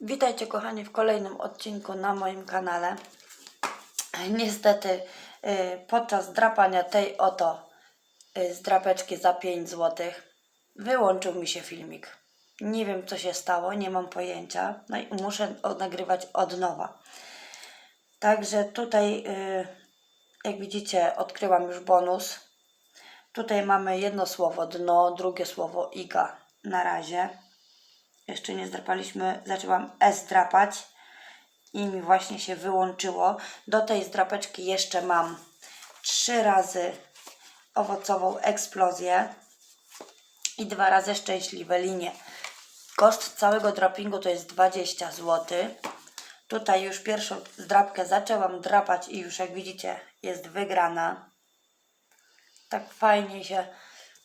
Witajcie kochani w kolejnym odcinku na moim kanale. Niestety y, podczas drapania tej oto y, zdrapeczki za 5 zł wyłączył mi się filmik. Nie wiem co się stało, nie mam pojęcia. No i muszę nagrywać od nowa. Także tutaj y, jak widzicie odkryłam już bonus. Tutaj mamy jedno słowo dno, drugie słowo iga na razie jeszcze nie zdrapaliśmy, zaczęłam S drapać i mi właśnie się wyłączyło. Do tej zdrapeczki jeszcze mam trzy razy owocową eksplozję i dwa razy szczęśliwe linie. Koszt całego drapingu to jest 20 zł. Tutaj już pierwszą zdrapkę zaczęłam drapać i już jak widzicie jest wygrana. Tak fajnie się,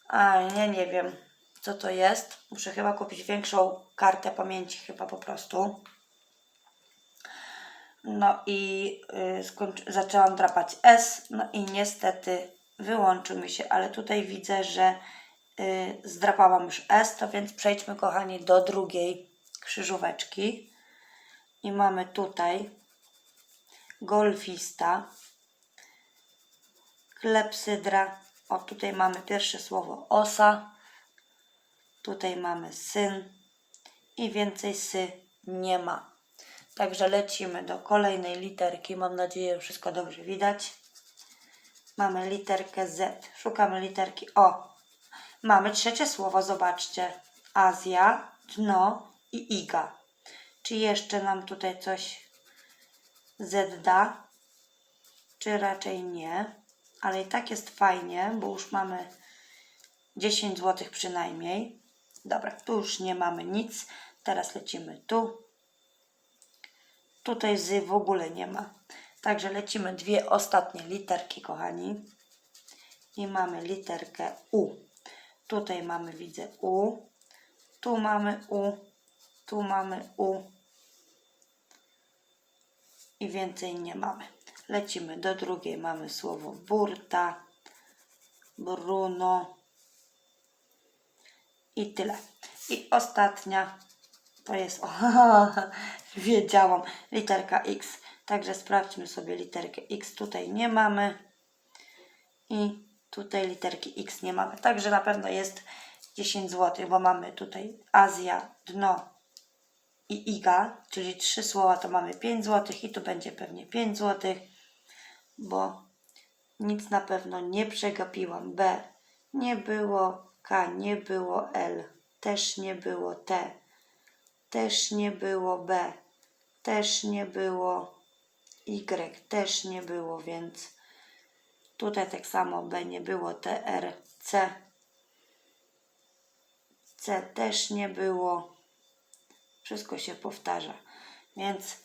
a nie, nie wiem co to jest. Muszę chyba kupić większą kartę pamięci chyba po prostu. No i y, zaczęłam drapać S, no i niestety wyłączył mi się, ale tutaj widzę, że y, zdrapałam już S, to więc przejdźmy kochani do drugiej krzyżóweczki. I mamy tutaj golfista, klepsydra, o tutaj mamy pierwsze słowo osa, tutaj mamy syn i więcej sy nie ma. Także lecimy do kolejnej literki. Mam nadzieję, że wszystko dobrze widać. Mamy literkę Z. Szukamy literki O. Mamy trzecie słowo, zobaczcie. Azja, dno i iga. Czy jeszcze nam tutaj coś Z da? Czy raczej nie? Ale i tak jest fajnie, bo już mamy 10 zł przynajmniej. Dobra, tu już nie mamy nic. Teraz lecimy tu. Tutaj z w ogóle nie ma. Także lecimy dwie ostatnie literki, kochani. I mamy literkę U. Tutaj mamy, widzę, U. Tu mamy U. Tu mamy U. I więcej nie mamy. Lecimy do drugiej. Mamy słowo burta, Bruno i tyle. I ostatnia to jest, o, wiedziałam, literka X. Także sprawdźmy sobie literkę X. Tutaj nie mamy. I tutaj literki X nie mamy. Także na pewno jest 10 zł, bo mamy tutaj Azja, dno i Iga, czyli trzy słowa to mamy 5 zł i tu będzie pewnie 5 zł, bo nic na pewno nie przegapiłam. B nie było, Nie było, L też nie było, T też nie było, B też nie było, Y też nie było, więc tutaj tak samo B nie było, T, R, C C też nie było. Wszystko się powtarza, więc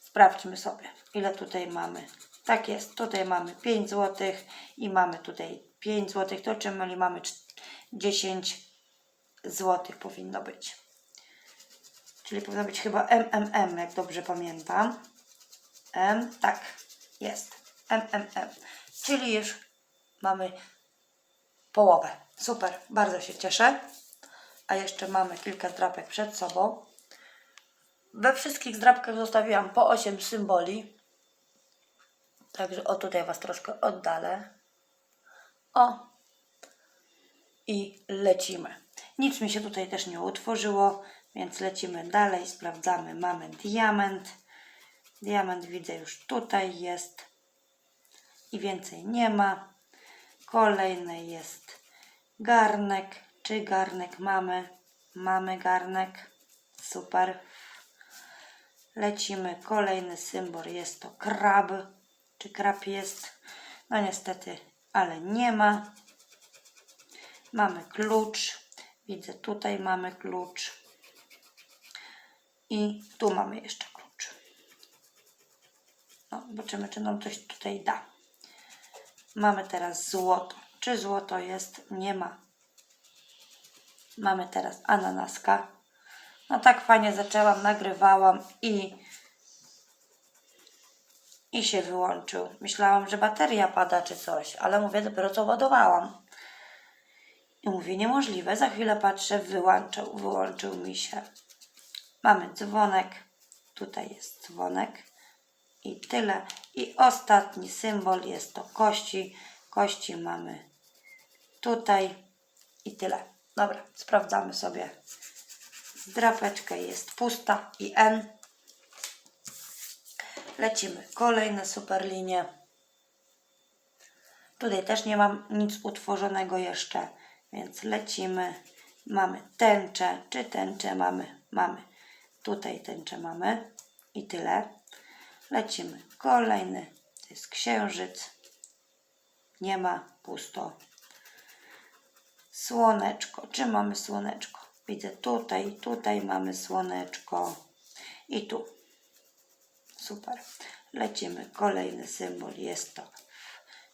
sprawdźmy sobie, ile tutaj mamy. Tak jest, tutaj mamy 5 zł i mamy tutaj 5 zł, to czyli mamy 10 zł powinno być. Czyli powinno być chyba MMM, jak dobrze pamiętam. M, tak, jest. MMM. Czyli już mamy połowę. Super, bardzo się cieszę. A jeszcze mamy kilka drapek przed sobą. We wszystkich zdrapkach zostawiłam po 8 symboli. Także o tutaj Was troszkę oddalę. O. I lecimy. Nic mi się tutaj też nie utworzyło, więc lecimy dalej. Sprawdzamy. Mamy diament. Diament widzę już tutaj jest. I więcej nie ma. Kolejny jest garnek. Czy garnek mamy? Mamy garnek. Super. Lecimy. Kolejny symbol jest to krab. Czy krab jest? No niestety, ale nie ma. Mamy klucz. Widzę tutaj mamy klucz. I tu mamy jeszcze klucz. No, zobaczymy, czy nam coś tutaj da. Mamy teraz złoto. Czy złoto jest? Nie ma. Mamy teraz ananaska. No tak fajnie zaczęłam, nagrywałam i i się wyłączył. Myślałam, że bateria pada czy coś, ale mówię, dopiero co ładowałam. I mówię, niemożliwe, za chwilę patrzę, wyłączył, wyłączył mi się. mamy dzwonek, tutaj jest dzwonek i tyle. I ostatni symbol jest to kości. Kości mamy tutaj i tyle. Dobra, sprawdzamy sobie. Drapeczka jest pusta i N. Lecimy. Kolejne super linie. Tutaj też nie mam nic utworzonego jeszcze, więc lecimy. Mamy tęczę, czy tęczę mamy? Mamy. Tutaj tęczę mamy i tyle. Lecimy. Kolejny to jest księżyc. Nie ma, pusto. Słoneczko. Czy mamy słoneczko? Widzę tutaj, tutaj mamy słoneczko i tu. Super. Lecimy. Kolejny symbol jest to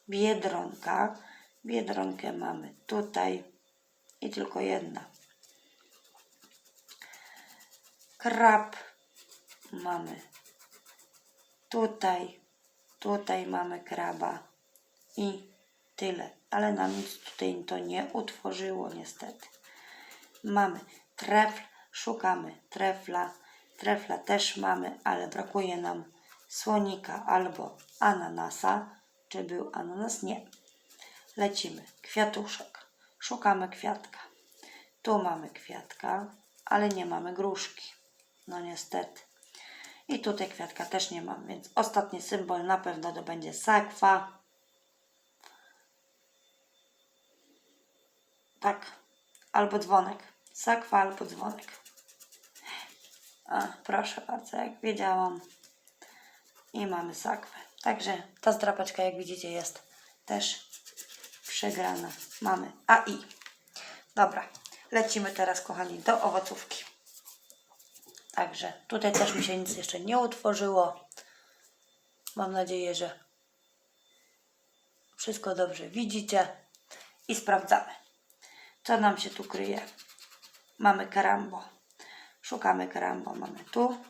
biedronka. Biedronkę mamy tutaj i tylko jedna. Krab mamy tutaj, tutaj mamy kraba i tyle. Ale nam nic tutaj to nie utworzyło niestety. Mamy trefl, szukamy trefla. Trefla też mamy, ale brakuje nam słonika albo ananasa. Czy był ananas? Nie. Lecimy. Kwiatuszek. Szukamy kwiatka. Tu mamy kwiatka, ale nie mamy gruszki. No niestety. I tutaj kwiatka też nie mam, więc ostatni symbol na pewno to będzie sakwa. Tak. Albo dzwonek. Sakwa albo dzwonek. A, proszę bardzo, jak wiedziałam. I mamy sakwę. Także ta zdrapeczka, jak widzicie, jest też przegrana. Mamy A i. Dobra, lecimy teraz, kochani, do owocówki. Także tutaj też mi się nic jeszcze nie utworzyło. Mam nadzieję, że wszystko dobrze widzicie. I sprawdzamy, co nam się tu kryje. Mamy karambo. Szukamy karambo. Mamy tu.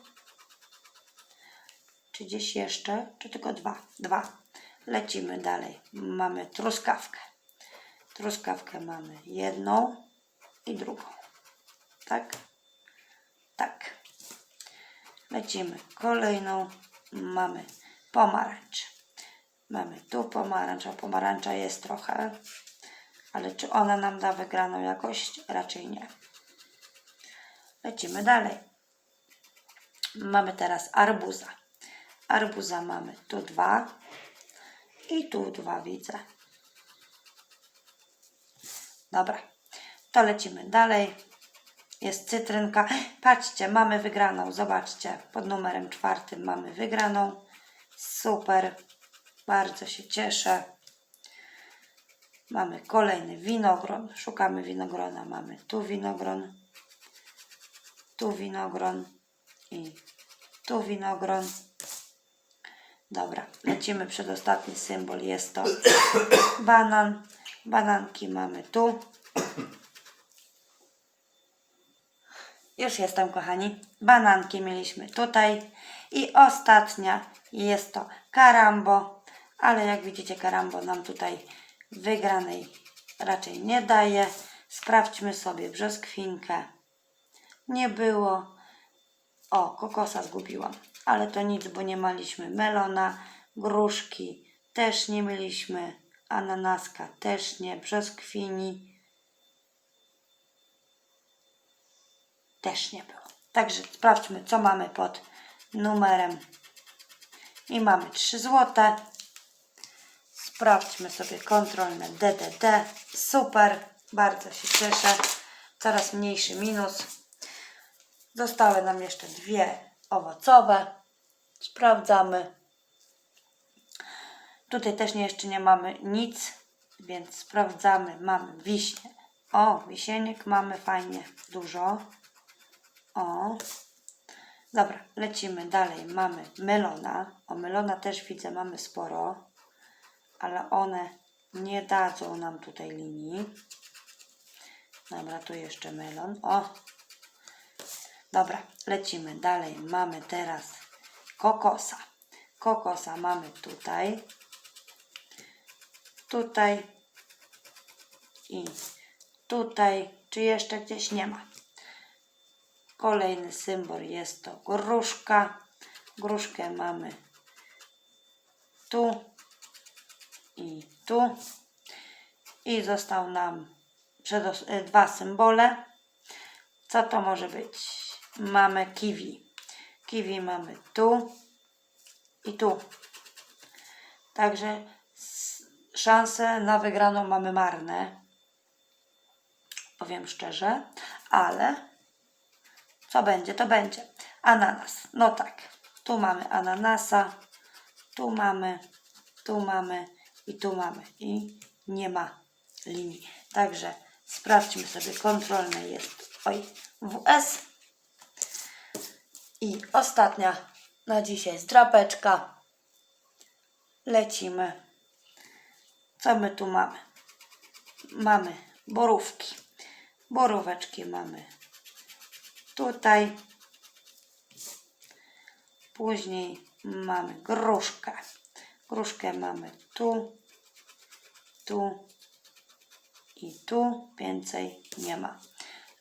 Czy gdzieś jeszcze? Czy tylko dwa? Dwa. Lecimy dalej. Mamy truskawkę. Truskawkę mamy jedną i drugą. Tak? Tak. Lecimy kolejną. Mamy pomarańcz. Mamy tu pomarańcz, a pomarańcza jest trochę. Ale czy ona nam da wygraną jakość? Raczej nie. Lecimy dalej. Mamy teraz arbuza. Arbuza mamy tu dwa i tu dwa widzę. Dobra, to lecimy dalej. Jest cytrynka. Patrzcie, mamy wygraną. Zobaczcie, pod numerem czwartym mamy wygraną. Super, bardzo się cieszę. Mamy kolejny winogron. Szukamy winogrona. Mamy tu winogron, tu winogron i tu winogron. Dobra, lecimy przedostatni symbol. Jest to banan. Bananki mamy tu. Już jestem, kochani. Bananki mieliśmy tutaj. I ostatnia jest to karambo. Ale jak widzicie, karambo nam tutaj wygranej raczej nie daje. Sprawdźmy sobie brzoskwinkę. Nie było. O, kokosa zgubiłam. Ale to nic, bo nie mieliśmy melona, gruszki też nie mieliśmy, ananaska też nie, brzoskwini też nie było. Także sprawdźmy, co mamy pod numerem. I mamy 3 złote. Sprawdźmy sobie kontrolne DDD. Super, bardzo się cieszę. Coraz mniejszy minus. Zostały nam jeszcze dwie owocowe. Sprawdzamy. Tutaj też nie, jeszcze nie mamy nic, więc sprawdzamy. Mamy wiśnie. O, wisieniek mamy fajnie dużo. O. Dobra, lecimy dalej. Mamy melona. O, melona też widzę, mamy sporo, ale one nie dadzą nam tutaj linii. Dobra, tu jeszcze melon. O, Dobra, lecimy dalej. Mamy teraz kokosa. Kokosa mamy tutaj, tutaj i tutaj. Czy jeszcze gdzieś nie ma? Kolejny symbol jest to gruszka. Gruszkę mamy tu i tu. I został nam y, dwa symbole. Co to może być? Mamy kiwi. Kiwi mamy tu i tu. Także szanse na wygraną mamy marne. Powiem szczerze, ale co będzie, to będzie. Ananas. No tak. Tu mamy ananasa, tu mamy, tu mamy i tu mamy. I nie ma linii. Także sprawdźmy sobie. Kontrolne jest oj, WS. I ostatnia na dzisiaj zdrapeczka. Lecimy. Co my tu mamy? Mamy borówki. Boróweczki mamy tutaj. Później mamy gruszkę. Gruszkę mamy tu, tu i tu. Więcej nie ma.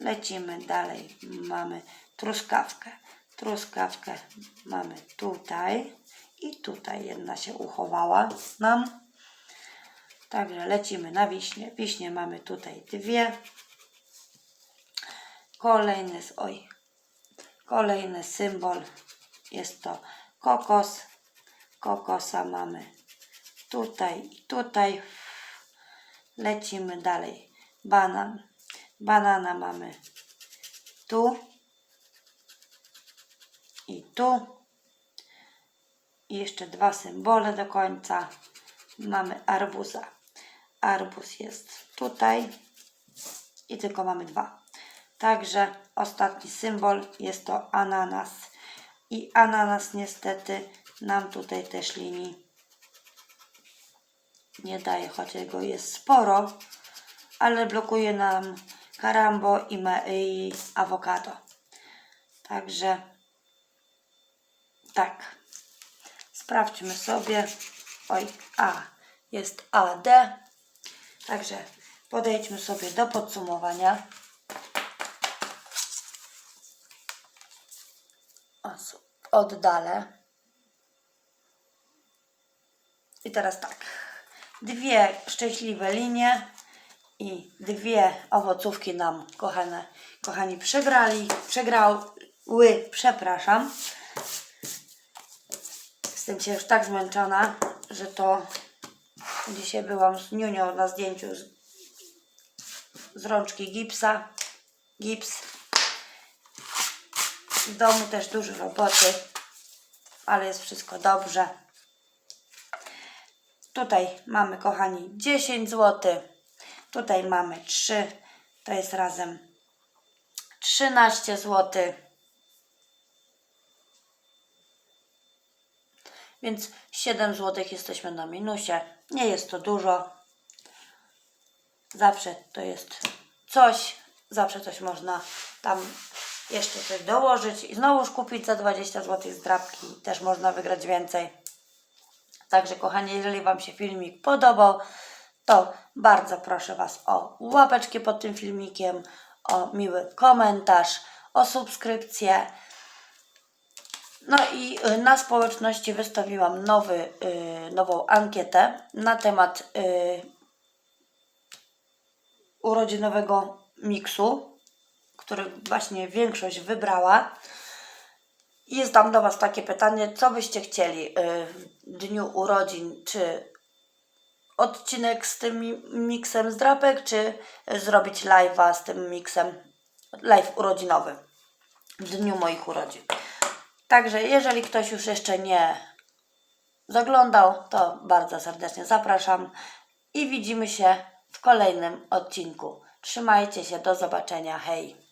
Lecimy dalej. Mamy truskawkę. Truskawkę mamy tutaj i tutaj jedna się uchowała nam. Także lecimy na wiśnie. Wiśnie mamy tutaj dwie. Kolejny, oj, kolejny symbol jest to kokos. Kokosa mamy tutaj i tutaj. Lecimy dalej. Banan. Banana mamy tu i tu. I jeszcze dwa symbole do końca. Mamy arbuza. Arbuz jest tutaj i tylko mamy dwa. Także ostatni symbol jest to ananas. I ananas niestety nam tutaj też linii nie daje, chociaż go jest sporo, ale blokuje nam karambo i, i awokado. Także tak. Sprawdźmy sobie. Oj, A jest AD. Także podejdźmy sobie do podsumowania. Oddalę. I teraz tak. Dwie szczęśliwe linie i dwie owocówki nam, kochane, kochani, przegrali, przegrały, przepraszam. Jestem dzisiaj już tak zmęczona, że to dzisiaj byłam z Niunią na zdjęciu z, z rączki gipsa. Gips. W domu też dużo roboty, ale jest wszystko dobrze. Tutaj mamy, kochani, 10 zł. Tutaj mamy 3. To jest razem 13 zł. Więc 7 zł jesteśmy na minusie. Nie jest to dużo. Zawsze to jest coś. Zawsze coś można tam jeszcze coś dołożyć i znowuż kupić za 20 zł z. Też można wygrać więcej. Także kochani, jeżeli Wam się filmik podobał, to bardzo proszę Was o łapeczki pod tym filmikiem, o miły komentarz, o subskrypcję. No i y, na społeczności wystawiłam nowy, y, nową ankietę na temat y, urodzinowego miksu, który właśnie większość wybrała. Jest tam do Was takie pytanie, co byście chcieli w dniu urodzin, czy odcinek z tym mi- miksem z drapek, czy zrobić live'a z tym miksem, live urodzinowy w dniu moich urodzin. Także jeżeli ktoś już jeszcze nie zaglądał, to bardzo serdecznie zapraszam i widzimy się w kolejnym odcinku. Trzymajcie się, do zobaczenia, hej!